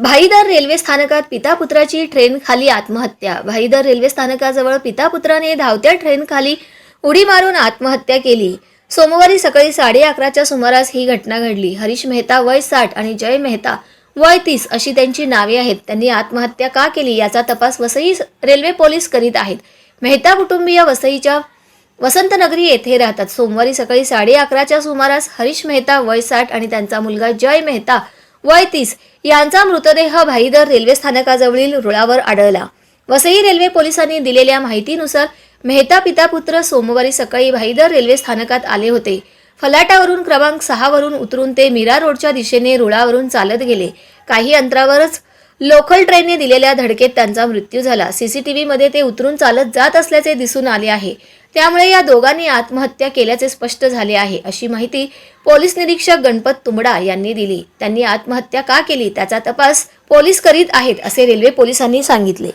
Bhayandar railway स्थानकात पिता पुत्राची train खाली आत्महत्या. भाईदर रेल्वे स्थानकाजवळ पिता पुत्राने धावत्या ट्रेन खाली उडी मारून आत्महत्या केली. सोमवारी सकाळी साडे अकराच्या सुमारास ही घटना घडली. हरीश मेहता वय साठ आणि जय मेहता वय तीस अशी त्यांची नावे आहेत. त्यांनी आत्महत्या का केली याचा तपास वसई रेल्वे पोलीस करीत आहेत. मेहता कुटुंबीय वसईच्या वसंतनगरी येथे राहतात. सोमवारी सकाळी साडे अकराच्या सुमारास हरीश मेहता वय साठ आणि त्यांचा मुलगा जय मेहता वय तीस यांचा मृतदेह भाईदर रेल्वे स्थानकाजवळील रुळावर आढळला. वसई रेल्वे पोलिसांनी दिलेल्या माहितीनुसार मेहता पिता पुत्र सोमवारी सकाळी भाईदर रेल्वे स्थानकात आले होते. फलाटावरून क्रमांक सहावरून उतरून ते मीरा रोडच्या दिशेने रुळावरून चालत गेले. काही अंतरावरच लोकल ट्रेनने दिलेल्या धडकेत त्यांचा मृत्यू झाला. सीसीटीव्हीमध्ये ते उतरून चालत जात असल्याचे दिसून आले आहे. त्यामुळे या दोघांनी आत्महत्या केल्याचे स्पष्ट झाले आहे अशी माहिती पोलीस निरीक्षक गणपत तुंबडा यांनी दिली. त्यांनी आत्महत्या का केली त्याचा तपास पोलीस करीत आहेत असे रेल्वे पोलिसांनी सांगितले.